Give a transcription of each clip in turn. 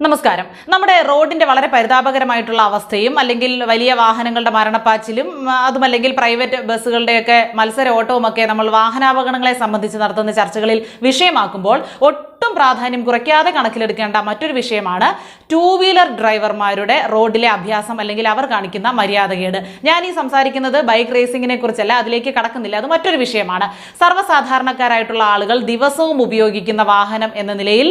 നമസ്കാരം. നമ്മുടെ റോഡിന്റെ വളരെ പരിതാപകരമായിട്ടുള്ള അവസ്ഥയും അല്ലെങ്കിൽ വലിയ വാഹനങ്ങളുടെ മരണപ്പാച്ചിലും അതുമല്ലെങ്കിൽ പ്രൈവറ്റ് ബസ്സുകളുടെയൊക്കെ മത്സര ഓട്ടവും ഒക്കെ നമ്മൾ വാഹനാപകടങ്ങളെ സംബന്ധിച്ച് നടത്തുന്ന ചർച്ചകളിൽ വിഷയമാക്കുമ്പോൾ പ്രാധാന്യം കുറയ്ക്കാതെ കണക്കിലെടുക്കേണ്ട മറ്റൊരു വിഷയമാണ് ടൂ വീലർ ഡ്രൈവർമാരുടെ റോഡിലെ അഭ്യാസം അല്ലെങ്കിൽ അവർ കാണിക്കുന്ന മര്യാദകേട്. ഞാൻ ഈ സംസാരിക്കുന്നത് ബൈക്ക് റേസിംഗിനെ കുറിച്ചല്ല അതിലേക്ക് കടക്കുന്നില്ല. അത് മറ്റൊരു വിഷയമാണ്. സർവസാധാരണക്കാരായിട്ടുള്ള ആളുകൾ ദിവസവും ഉപയോഗിക്കുന്ന വാഹനം എന്ന നിലയിൽ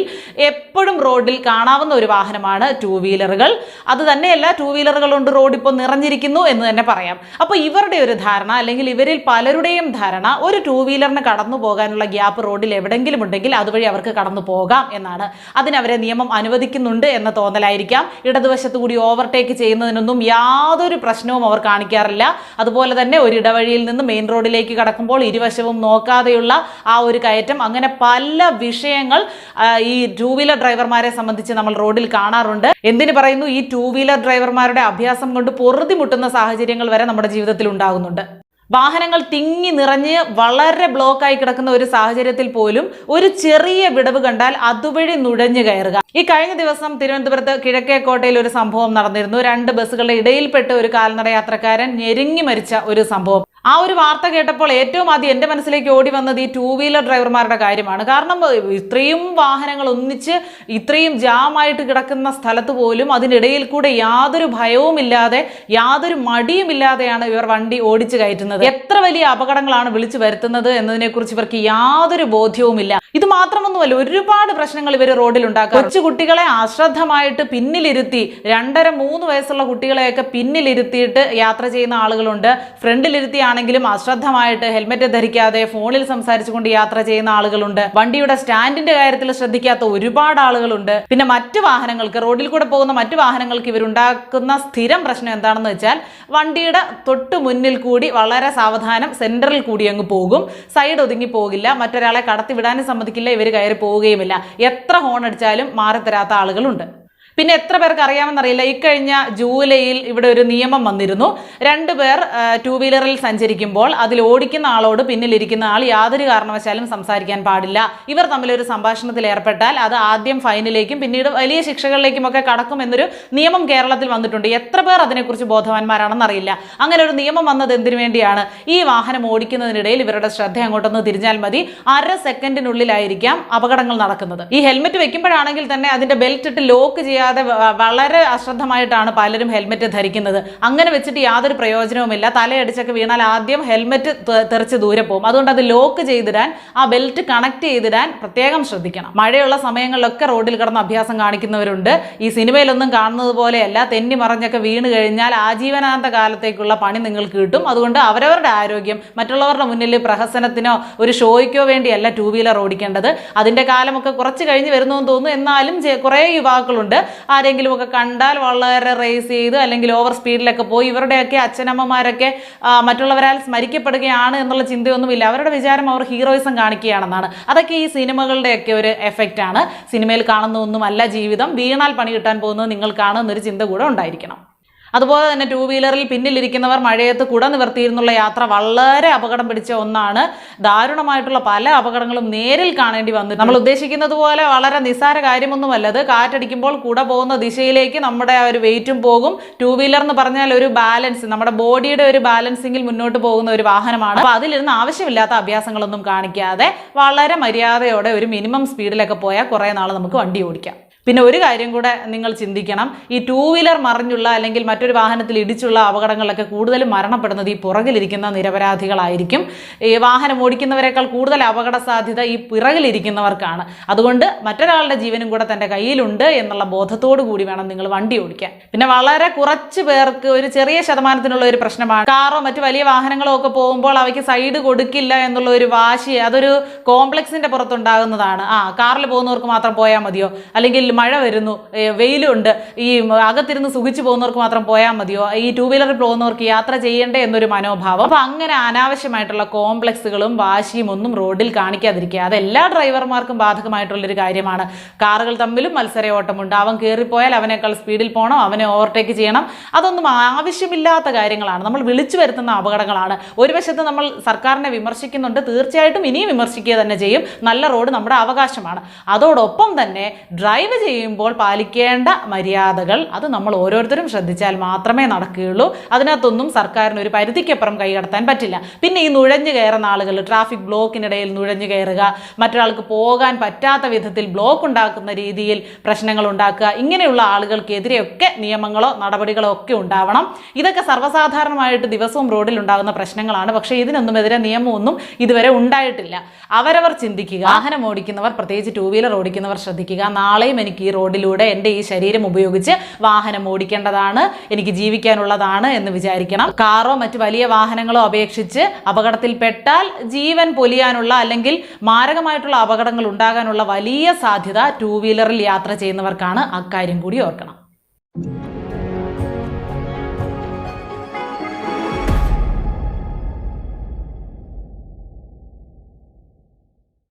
എപ്പോഴും റോഡിൽ കാണാവുന്ന ഒരു വാഹനമാണ് ടൂ വീലറുകൾ അത് തന്നെയല്ല ടൂ വീലറുകൾ കൊണ്ട് റോഡ് ഇപ്പോൾ നിറഞ്ഞിരിക്കുന്നു എന്ന് തന്നെ പറയാം. അപ്പോൾ ഇവരുടെ ഒരു ധാരണ അല്ലെങ്കിൽ ഇവരിൽ പലരുടെയും ധാരണ ഒരു ടൂ വീലറിന് കടന്നു പോകാനുള്ള ഗ്യാപ്പ് റോഡിൽ എവിടെങ്കിലും ഉണ്ടെങ്കിൽ അതുവഴി അവർക്ക് കടന്നു പോകാം എന്നാണ്. അതിനവരെ നിയമം അനുവദിക്കുന്നുണ്ട് എന്ന തോന്നലായിരിക്കാം. ഇടതുവശത്ത് കൂടി ഓവർടേക്ക് ചെയ്യുന്നതിനൊന്നും യാതൊരു പ്രശ്നവും അവർ കാണിക്കാറില്ല. അതുപോലെ തന്നെ ഒരു ഇടവഴിയിൽ നിന്ന് മെയിൻ റോഡിലേക്ക് കടക്കുമ്പോൾ ഇരുവശവും നോക്കാതെയുള്ള ആ ഒരു കയറ്റം. അങ്ങനെ പല വിഷയങ്ങൾ ഈ ടൂ വീലർ ഡ്രൈവർമാരെ സംബന്ധിച്ച് നമ്മൾ റോഡിൽ കാണാറുണ്ട്. എന്തിനു പറയുന്നു? ഈ ടൂ വീലർ ഡ്രൈവർമാരുടെ അഭ്യാസം കൊണ്ട് പൊറുതിമുട്ടുന്ന സാഹചര്യങ്ങൾ വരെ നമ്മുടെ ജീവിതത്തിൽ ഉണ്ടാകുന്നുണ്ട്. വാഹനങ്ങൾ തിങ്ങി നിറഞ്ഞ് വളരെ ബ്ലോക്കായി കിടക്കുന്ന ഒരു സാഹചര്യത്തിൽ പോലും ഒരു ചെറിയ വിടവ് കണ്ടാൽ അതുവഴി നുഴഞ്ഞു കയറുക. ഈ കഴിഞ്ഞ ദിവസം തിരുവനന്തപുരത്ത് കിഴക്കേക്കോട്ടയിൽ ഒരു സംഭവം നടന്നിരുന്നു. രണ്ട് ബസ്സുകളുടെ ഇടയിൽപ്പെട്ട് ഒരു കാൽനട യാത്രക്കാരൻ ഞെരുങ്ങി മരിച്ച ഒരു സംഭവം. ആ ഒരു വാർത്ത കേട്ടപ്പോൾ ഏറ്റവും ആദ്യം എന്റെ മനസ്സിലേക്ക് ഓടി വന്നത് ഈ ടൂ വീലർ ഡ്രൈവർമാരുടെ കാര്യമാണ്. കാരണം ഇത്രയും വാഹനങ്ങൾ ഒന്നിച്ച് ഇത്രയും ജാമായിട്ട് കിടക്കുന്ന സ്ഥലത്ത് പോലും അതിനിടയിൽ കൂടെ യാതൊരു ഭയവുമില്ലാതെ യാതൊരു മടിയുമില്ലാതെയാണ് ഇവർ വണ്ടി ഓടിച്ചു കയറ്റുന്നത്. എത്ര വലിയ അപകടങ്ങളാണ് വിളിച്ചു വരുത്തുന്നത് എന്നതിനെക്കുറിച്ച് ഇവർക്ക് യാതൊരു ബോധ്യവുമില്ല. ഇത് മാത്രമൊന്നുമല്ല ഒരുപാട് പ്രശ്നങ്ങൾ ഇവർ റോഡിൽ ഉണ്ടാക്കുക കൊച്ചു കുട്ടികളെ അശ്രദ്ധമായിട്ട് പിന്നിലിരുത്തി രണ്ടര മൂന്ന് വയസ്സുള്ള കുട്ടികളെയൊക്കെ പിന്നിലിരുത്തിയിട്ട് യാത്ര ചെയ്യുന്ന ആളുകളുണ്ട്. ഫ്രണ്ടിലിരുത്തിയാണെങ്കിലും അശ്രദ്ധമായിട്ട് ഹെൽമെറ്റ് ധരിക്കാതെ ഫോണിൽ സംസാരിച്ചുകൊണ്ട് യാത്ര ചെയ്യുന്ന ആളുകളുണ്ട്. വണ്ടിയുടെ സ്റ്റാൻഡിന്റെ കാര്യത്തിൽ ശ്രദ്ധിക്കാത്ത ഒരുപാട് ആളുകളുണ്ട്. പിന്നെ മറ്റു വാഹനങ്ങൾക്ക് റോഡിൽ കൂടെ പോകുന്ന മറ്റു വാഹനങ്ങൾക്ക് ഇവരുണ്ടാക്കുന്ന സ്ഥിരം പ്രശ്നം എന്താണെന്ന് വെച്ചാൽ വണ്ടിയുടെ തൊട്ടു മുന്നിൽ കൂടി വളരെ സാവധാനം സെന്ററിൽ കൂടി അങ്ങ് പോകും. സൈഡ് ഒതുങ്ങി പോകില്ല. മറ്റൊരാളെ കടത്തി വിടാനും സമ്മതിക്കില്ല. ഇവർ കയറി പോവുകയുമില്ല. എത്ര ഹോൺ അടിച്ചാലും മാറിത്തരാത്ത ആളുകളുണ്ട്. പിന്നെ എത്ര പേർക്ക് അറിയാമെന്നറിയില്ല. ഇക്കഴിഞ്ഞ ജൂലൈയിൽ ഇവിടെ ഒരു നിയമം വന്നിരുന്നു. രണ്ടു പേർ ടൂ വീലറിൽ സഞ്ചരിക്കുമ്പോൾ അതിൽ ഓടിക്കുന്ന ആളോട് പിന്നിലിരിക്കുന്ന ആൾ യാതൊരു കാരണവശാലും സംസാരിക്കാൻ പാടില്ല. ഇവർ തമ്മിലൊരു സംഭാഷണത്തിൽ ഏർപ്പെട്ടാൽ അത് ആദ്യം ഫൈനിലേക്കും പിന്നീട് വലിയ ശിക്ഷകളിലേക്കും ഒക്കെ കടക്കും എന്നൊരു നിയമം കേരളത്തിൽ വന്നിട്ടുണ്ട്. എത്ര പേർ അതിനെക്കുറിച്ച് ബോധവാന്മാരാണെന്നറിയില്ല. അങ്ങനെ ഒരു നിയമം വന്നത് എന്തിനു വേണ്ടിയാണ്? ഈ വാഹനം ഓടിക്കുന്നതിനിടയിൽ ഇവരുടെ ശ്രദ്ധ അങ്ങോട്ടൊന്ന് തിരിഞ്ഞാൽ മതി. അര സെക്കൻഡിനുള്ളിലായിരിക്കാം അപകടങ്ങൾ നടക്കുന്നത്. ഈ ഹെൽമെറ്റ് വെക്കുമ്പോഴാണെങ്കിൽ തന്നെ അതിന്റെ ബെൽറ്റ് ഇട്ട് ലോക്ക് ചെയ്യാതെ വ- വളരെ അശ്രദ്ധമായിട്ടാണ് പലരും ഹെൽമെറ്റ് ധരിക്കുന്നത്. അങ്ങനെ വെച്ചിട്ട് യാതൊരു പ്രയോജനവുമില്ല. തലയടിച്ചൊക്കെ വീണാൽ ആദ്യം ഹെൽമെറ്റ് തെറിച്ച് ദൂരെ പോകും. അതുകൊണ്ട് അത് ലോക്ക് ചെയ്തിടാൻ ആ ബെൽറ്റ് കണക്ട് ചെയ്തിടാൻ പ്രത്യേകം ശ്രദ്ധിക്കണം. മഴയുള്ള സമയങ്ങളിലൊക്കെ റോഡിൽ കിടന്ന് അഭ്യാസം കാണിക്കുന്നവരുണ്ട്. ഈ സിനിമയിലൊന്നും കാണുന്നത് പോലെയല്ല. തെന്നി മറഞ്ഞൊക്കെ വീണ് കഴിഞ്ഞാൽ ആജീവനാന്ത കാലത്തേക്കുള്ള പണി നിങ്ങൾക്ക് കിട്ടും. അതുകൊണ്ട് അവരവരുടെ ആരോഗ്യം മറ്റുള്ളവരുടെ മുന്നിൽ പ്രഹസനത്തിനോ ഒരു ഷോയ്ക്കോ വേണ്ടിയല്ല ടു വീലർ ഓടിക്കേണ്ടത്. അതിന്റെ കാലമൊക്കെ കുറച്ച് കഴിഞ്ഞ് വരുന്നു തോന്നുന്നു. എന്നാലും കുറേ യുവാക്കളുണ്ട്. ആരെങ്കിലും ഒക്കെ കണ്ടാൽ വളരെ റേസ് ചെയ്ത് അല്ലെങ്കിൽ ഓവർ സ്പീഡിലൊക്കെ പോയി ഇവരുടെയൊക്കെ അച്ഛനമ്മമാരൊക്കെ മറ്റുള്ളവരാൽ സ്മരിക്കപ്പെടുകയാണ് എന്നുള്ള ചിന്തയൊന്നുമില്ല. അവരുടെ വിചാരം അവർ ഹീറോയിസം കാണിക്കുകയാണെന്നാണ്. അതൊക്കെ ഈ സിനിമകളുടെയൊക്കെ ഒരു എഫക്റ്റ് ആണ്. സിനിമയിൽ കാണുന്ന ഒന്നുമല്ല ജീവിതം. വീണാൽ പണി കിട്ടാൻ പോകുന്നത് നിങ്ങൾ കാണുന്നൊരു ചിന്ത കൂടെ ഉണ്ടായിരിക്കണം. അതുപോലെ തന്നെ ടൂ വീലറിൽ പിന്നിലിരിക്കുന്നവർ മഴയത്ത് കുട നിവർത്തിയിരുന്നുള്ള യാത്ര വളരെ അപകടം പിടിച്ച ഒന്നാണ്. ദാരുണമായിട്ടുള്ള പല അപകടങ്ങളും നേരിൽ കാണേണ്ടി വന്നു നമ്മൾ ഉദ്ദേശിക്കുന്നത് പോലെ വളരെ നിസ്സാര കാര്യമൊന്നുമല്ലത് കാറ്റടിക്കുമ്പോൾ കുട പോകുന്ന ദിശയിലേക്ക് നമ്മുടെ ആ ഒരു വെയിറ്റും പോകും. ടൂ വീലർ എന്ന് പറഞ്ഞാൽ ഒരു ബാലൻസ് നമ്മുടെ ബോഡിയുടെ ഒരു ബാലൻസിങ്ങിൽ മുന്നോട്ട് പോകുന്ന ഒരു വാഹനമാണ്. അപ്പോൾ അതിലിരുന്ന് ആവശ്യമില്ലാത്ത അഭ്യാസങ്ങളൊന്നും കാണിക്കാതെ വളരെ മര്യാദയോടെ ഒരു മിനിമം സ്പീഡിലൊക്കെ പോയാൽ കുറേ നാൾ നമുക്ക് വണ്ടി ഓടിക്കാം. പിന്നെ ഒരു കാര്യം കൂടെ നിങ്ങൾ ചിന്തിക്കണം. ഈ ടൂ വീലർ മറിഞ്ഞുള്ള അല്ലെങ്കിൽ മറ്റൊരു വാഹനത്തിൽ ഇടിച്ചുള്ള അപകടങ്ങളിലൊക്കെ കൂടുതലും മരണപ്പെടുന്നത് ഈ പുറകിലിരിക്കുന്ന നിരപരാധികളായിരിക്കും. ഈ വാഹനം ഓടിക്കുന്നവരെക്കാൾ കൂടുതൽ അപകട സാധ്യത ഈ പിറകിലിരിക്കുന്നവർക്കാണ്. അതുകൊണ്ട് മറ്റൊരാളുടെ ജീവനും കൂടെ തന്റെ കയ്യിലുണ്ട് എന്നുള്ള ബോധത്തോടു കൂടി വേണം നിങ്ങൾ വണ്ടി ഓടിക്കാൻ. പിന്നെ വളരെ കുറച്ച് പേർക്ക് ഒരു ചെറിയ ശതമാനത്തിനുള്ള ഒരു പ്രശ്നമാണ്. കാറോ മറ്റു വലിയ വാഹനങ്ങളോ ഒക്കെ പോകുമ്പോൾ അവയ്ക്ക് സൈഡ് കൊടുക്കില്ല എന്നുള്ള ഒരു വാശി അതൊരു കോംപ്ലക്സിന്റെ പുറത്തുണ്ടാകുന്നതാണ്. ആ കാറിൽ പോകുന്നവർക്ക് മാത്രം പോയാൽ മതിയോ? അല്ലെങ്കിൽ മഴ വരുന്നു വെയിലുണ്ട് ഈ അകത്തിരുന്ന് സുഖിച്ചു പോകുന്നവർക്ക് മാത്രം പോയാൽ മതിയോ? ഈ ടൂ വീലറിൽ പോകുന്നവർക്ക് യാത്ര ചെയ്യണ്ടേ എന്നൊരു മനോഭാവം. അപ്പോൾ അങ്ങനെ അനാവശ്യമായിട്ടുള്ള കോംപ്ലക്സുകളും വാശിയും ഒന്നും റോഡിൽ കാണിക്കാതിരിക്കുക. അത് എല്ലാ ഡ്രൈവർമാർക്കും ബാധകമായിട്ടുള്ളൊരു കാര്യമാണ്. കാറുകൾ തമ്മിലും മത്സര ഓട്ടമുണ്ട് അവൻ കയറിപ്പോയാൽ അവനേക്കാൾ സ്പീഡിൽ പോകണം അവനെ ഓവർടേക്ക് ചെയ്യണം. അതൊന്നും ആവശ്യമില്ലാത്ത കാര്യങ്ങളാണ്. നമ്മൾ വിളിച്ചു വരുത്തുന്ന അപകടങ്ങളാണ്. ഒരു വശത്ത് നമ്മൾ സർക്കാരിനെ വിമർശിക്കുന്നുണ്ട് തീർച്ചയായിട്ടും ഇനിയും വിമർശിക്കുക തന്നെ ചെയ്യും. നല്ല റോഡ് നമ്മുടെ അവകാശമാണ്. അതോടൊപ്പം തന്നെ ഡ്രൈവ് ചെയ്യുമ്പോൾ പാലിക്കേണ്ട മര്യാദകൾ അത് നമ്മൾ ഓരോരുത്തരും ശ്രദ്ധിച്ചാൽ മാത്രമേ നടക്കുകയുള്ളൂ. അതിനകത്തൊന്നും സർക്കാരിന് ഒരു പരിധിക്കപ്പുറം കൈകടത്താൻ പറ്റില്ല. പിന്നെ ഈ നുഴഞ്ഞു കയറുന്ന ആളുകൾ ട്രാഫിക് ബ്ലോക്കിനിടയിൽ നുഴഞ്ഞു കയറുക മറ്റൊരാൾക്ക് പോകാൻ പറ്റാത്ത വിധത്തിൽ ബ്ലോക്ക് ഉണ്ടാക്കുന്ന രീതിയിൽ പ്രശ്നങ്ങൾ ഉണ്ടാക്കുക ഇങ്ങനെയുള്ള ആളുകൾക്കെതിരെയൊക്കെ നിയമങ്ങളോ നടപടികളോ ഒക്കെ ഉണ്ടാവണം. ഇതൊക്കെ സർവസാധാരണമായിട്ട് ദിവസവും റോഡിൽ ഉണ്ടാകുന്ന പ്രശ്നങ്ങളാണ്. പക്ഷേ ഇതിനൊന്നും എതിരെ നിയമമൊന്നും ഇതുവരെ ഉണ്ടായിട്ടില്ല. അവരവർ ചിന്തിക്കുക വാഹനം ഓടിക്കുന്നവർ പ്രത്യേകിച്ച് ടൂ വീലർ ഓടിക്കുന്നവർ ശ്രദ്ധിക്കുക നാളെയും എനിക്ക് ഈ റോഡിലൂടെ എന്റെ ഈ ശരീരം ഉപയോഗിച്ച് വാഹനം ഓടിക്കേണ്ടതാണ് എനിക്ക് ജീവിക്കാനുള്ളതാണ് എന്ന് വിചാരിക്കണം. കാറോ മറ്റു വലിയ വാഹനങ്ങളോ അപേക്ഷിച്ച് അപകടത്തിൽപ്പെട്ടാൽ ജീവൻ പൊലിയാനുള്ള അല്ലെങ്കിൽ മാരകമായിട്ടുള്ള അപകടങ്ങൾ ഉണ്ടാകാനുള്ള വലിയ സാധ്യത ടൂ വീലറിൽ യാത്ര ചെയ്യുന്നവർക്കാണ്. അക്കാര്യം കൂടി ഓർക്കണം.